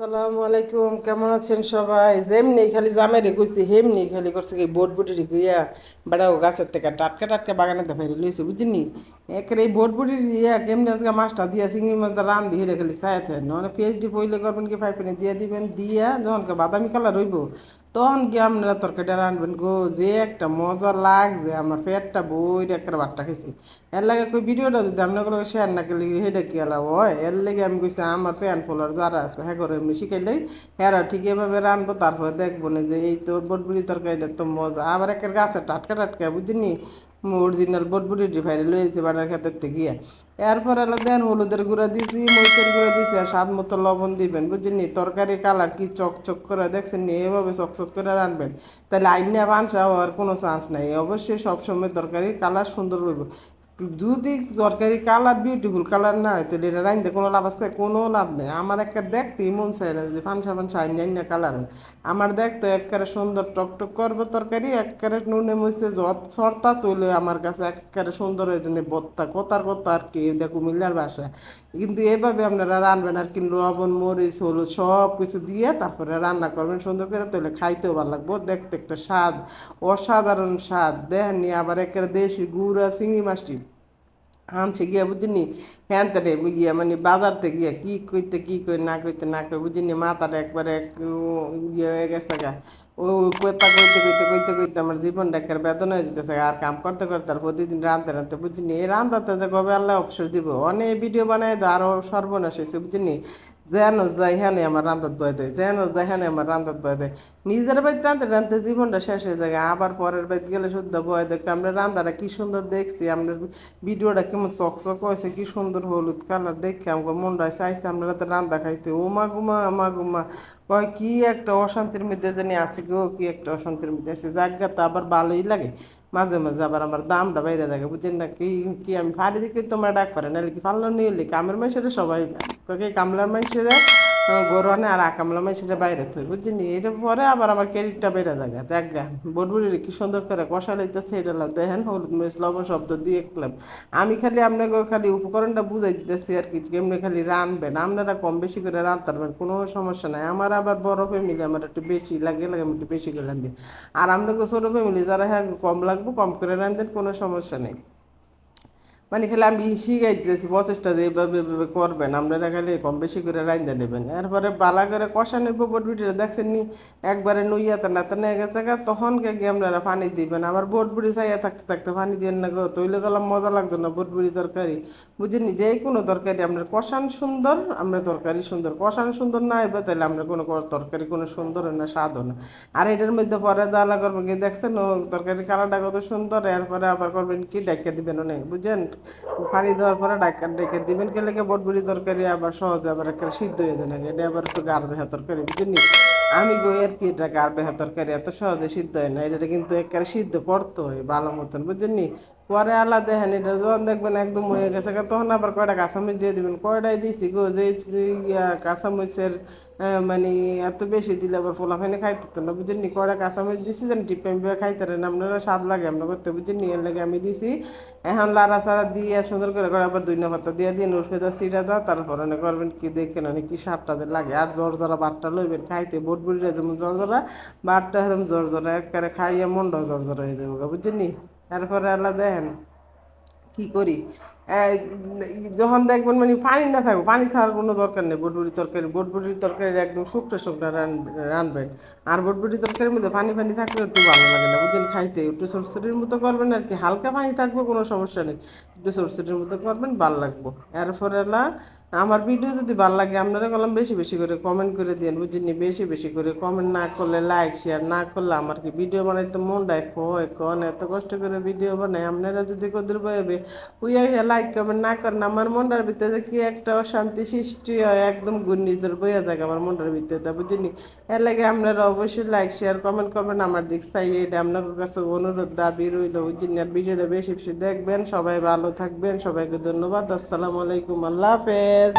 সালামু আলাইকুম, কেমন আছেন সবাই? যেমনি খালি জামেরে কইছি, হেমনি খালি করছে কি বোট বুটি রিয়া বেড়াও গাছের থেকে টাটকা টাটকা বাগানে তো ফেরি লইছে বুঝিনি একের এই বোট বুটি দিয়া কেমনি আজকে মাছটা দিয়া, চিংড়ি মাছটা রান দিয়ে খালি চায় নয় পিএইচডি পইলে করবেন কি, পাইপেনে দিয়ে দিবেন, দিয়া যখন বাদামি কালার রইব তখন কি আপনারা তরকারিটা রাঁধবেন গো? যে একটা মজা লাগছে, আমার পেটটা বই একটা বাট্টা খাইছি। এর লাগে কই ভিডিওটা যদি আপনার শেয়ার না করলে সেটা কি আলাব হয়? এর লেগে আমি কইছি, আমার ফ্যান ফলোয়ার যারা আছে হ্যাঁ করে এমনি শিখাইলেই হ্যাঁ ঠিক এভাবে রাঁধবো, তারপরে দেখব না যে এই তোর বটবুড়ি তরকারিটা তো মজা। আবার একের গাছে টাটকা টাটকা বুঝিনি অরিজিনাল বটবুড়ি ভাইরে লয়েছে বাটার খেতের থেকে। এরপর এলা দেন হলুদের গুঁড়া দিছি, মরিচের গুঁড়া দিছি, আর স্বাদ মতো লবণ দিবেন, বুঝছেন নি? তরকারি কালার কি চকচক করে, দেখছেন নি? এভাবে চকচক করে রানবেন। তাহলে আইনে বানসা হওয়ার কোনো চান্স নাই। অবশ্যই সবসময় তরকারির কালার সুন্দর হইব। যদি তরকারি কালার বিউটিফুল কালার না হয় তাহলে এটা রাইনতে কোনো লাভ আছে? কোনো লাভ নেই। আমার একটা দেখতেই মন চায় না যদি ফানসা ফানসা আইন না কালার হয়। আমার দেখতে একবারে সুন্দর টকটক করব তরকারি, একবারে নুনে মুছে যত সরতা তুলে আমার কাছে একবারে সুন্দর হয়ে জন্য বত্তা। কোতার কথা আর কি, এটা কুমিল্লার বাসা। কিন্তু এভাবে আপনারা রানবেন আর কি, লবণ, মরিচ, হলুদ সব কিছু দিয়ে তারপরে রান্না করবেন সুন্দর করে, তাহলে খাইতেও ভালো লাগবো। দেখতে একটা স্বাদ, অসাধারণ স্বাদ। দেখেননি আবার একেবারে দেশি গুড়া, চিংড়ি মাছটি? আনছে গিয়া বুঝিনি হ্যান তারে গিয়া মানে বাজারতে গিয়া কি কইতে, কি কই, না কইতে, না কই বুঝিনি, মাথাটা একবারে এক ইয়ে হয়ে গেছে ও কথা কইতে কইতে কইতে কইতে আমার জীবনটা একটা বেদনা হয়ে যেতেছে আর কাম করতে করতে আর প্রতিদিন রাঁধতে রাঁধতে বুঝিনি, এই রান্ধাতে যে কবে আল্লাহ অবসর দিব? অনেক ভিডিও বানাই তো আরও সর্বনাশ হয়েছে বুঝিনি। যেন দাই হ্যাঁ আমার রান্তাত বয়ে দেয় যেন যাই হ্যানে আমার রান্তাত বয়ে দেয় নিজের বাড়িতে রাঁধতে রাঁধতে জীবনটা শেষ হয়ে যায় আবার পরের বাড়িতে গেলে শুদ্ধ বয়ে দেখ আমরা রান্দাটা কি সুন্দর দেখছি, আমরা ভিডিওটা কেমন চকচক হয়েছে, কি সুন্দর হলুদ কালার দেখে আমাকে মনটা চাইছে, আমরা রাতে রান্দা খাইতে। ও মা গুমা মা গুমা কয়, কি একটা অশান্তির মধ্যে জানি আছে গো, কি একটা অশান্তির মধ্যে আছে জায়গা তো আবার ভালোই লাগে। মাঝে মাঝে আবার আমার দামটা বাইরে থাকে বুঝেন না? কি কি আমি ফাড়ি দিকে তোমার ডাক পারে, নাহলে কি ফাল্লো নিয়ে কামের মানুষেরা সবাই, কয় কামলার মানুষের? গরুয়ানে আর আকামলা মানুষের বাইরে থই, বুঝছেন? এটা পরে আবার আমার ক্যারিটটা বেড়ে দেখ গা বটবুড়ি কি সুন্দর করে কষা লইতেছে, এটা দেখেন, হলুদ মরিচ, লবণ শব্দ দিয়ে খেলাম আমি খালি আপনাকে খালি উপকরণটা বুঝাই দিতেছি আর কি, এমনি খালি রানবেন, আপনারা কম বেশি করে রানতে পারবেন, কোনো সমস্যা নাই। আমার আবার বড় ফ্যামিলি আমার একটু বেশি লাগে লাগে আমি একটু বেশি করে রান্ধি আর আপনাকে ছোটো ফ্যামিলি যারা হ্যাঁ কম লাগবে, কম করে রান্ধেন কোনো সমস্যা নেই। মানে খালি আমি শিখাইতেছি, প্রচেষ্টা যে এইভাবে এভাবে করবেন, আপনারা খালি কম বেশি করে রাইন্দা নেবেন। এরপরে বালা করে কষা নেব বটবিটিটা দেখছেন নি, একবারে নুইয়া না তো নিয়ে গেছে গা, তখন কে গিয়ে আপনারা পানি দিবেন। আবার বটবুড়ি চাইয়া থাকতে থাকতে পানি দিয়ে না গো, তৈলে গেলাম, মজা লাগতো না বটবুড়ি তরকারি। বুঝেনি যে কোনো তরকারি আপনার কষান সুন্দর আমরা তরকারি সুন্দর। কষান সুন্দর না এবার তাহলে আমরা কোনো তরকারি কোনো সুন্দর না, স্বাদও না। আর এটার মধ্যে পরে দালা করবেন কি দেখছেন ও তরকারি কালারটা কত সুন্দর, এরপরে আবার করবেন কি, ডাইকা দিবেন অনেক বুঝছেন পানি দেওয়ার পরে ডাক্তার ডেকে দিবেন কে লেগে বটবুড়ি তরকারি আবার সহজে আবার একটা সিদ্ধ হয়ে যায় না এটা আবার একটু গার বেহা তরকারি বুঝলি আমি গো আর কি এটা গার বেহা তরকারি? এত সহজে সিদ্ধ হয় না এটা কিন্তু একেবারে সিদ্ধ পড়তো হয় ভালো মতন বুঝলি পরে আলাদা দেখেন, এটা যখন দেখবেন একদম হয়ে গেছে তখন আবার কয়টা কাঁচামরিচ দিয়ে দিবেন? কয়টাই দিছি গো? যে কাঁচামরিচের মানে এত বেশি দিলে আবার ফোলাফানি খাইতে তো না, বুঝেননি? কয়টা কাঁচামরিচ দিছি যেন টিপ পেম্পে খাইতে না, আপনারা স্বাদ লাগে আমরা করতে, বুঝেননি? এর লাগে আমি দিছি। এখন লাড়া সারা দিয়ে সুন্দর করে করে আবার দুই পাতা দিয়ে দিয়ে নুরফেদা সিটা দা তারপর অনেক করবেন কি, দেখেন অনেক কি স্বাদটাদের লাগে। আর জ্বর জরা বাটটা লইবেন খাইতে বোট বুড়িরা যেমন জ্বর জরা বাটটা হেরম জ্বর জরা একবারে খাইয়ে মনটাও জ্বর জরা হয়ে যাবে বুঝেননি? তারপরে আল্লাহ দেখেন, কি করি? যখন দেখবেন মানে পানি না থাকবে, পানি থাকার কোনো দরকার নেই বটবুটি তরকারি, বটবুটির তরকারি একদম শুকনো শুকনো রানবেন। আর বটবুটি তরকারির মধ্যে পানি পানি থাকলে একটু ভালো লাগে না, বুঝলেন? খাইতে একটু সরসরির মতো করবেন আর কি, হালকা পানি থাকবে কোনো সমস্যা নেই। একটু মতো করবেন ভালো লাগবো। এরপরে আমার ভিডিও যদি ভালো লাগে, আপনারা বললাম বেশি বেশি করে কমেন্ট করে দিন বুঝিনি? বেশি বেশি করে কমেন্ট না করলে লাইক শেয়ার না করলে আমার কি ভিডিও বানাইতে মনটা কয় কন এত কষ্ট করে ভিডিও বানাই আপনারা যদি কদর বইবে উইয়া লাইক কমেন্ট না করেন, আমার মনটার ভিতরে কি একটা অশান্তি সৃষ্টি হয়? একদম ঘূর্ণিঝড় বইয়া থাকে আমার মনটার ভিতরে বুঝিনি? এর লাগে আপনারা অবশ্যই লাইক শেয়ার কমেন্ট করবেন, আমার দিক চাই এটা আপনার কাছে অনুরোধ, দাবি রইল, বুঝিনি? আর ভিডিওটা বেশি বেশি দেখবেন, সবাই ভালো থাকবেন সবাইকে ধন্যবাদ আসসালামু আলাইকুম আল্লাহ হাফেজ।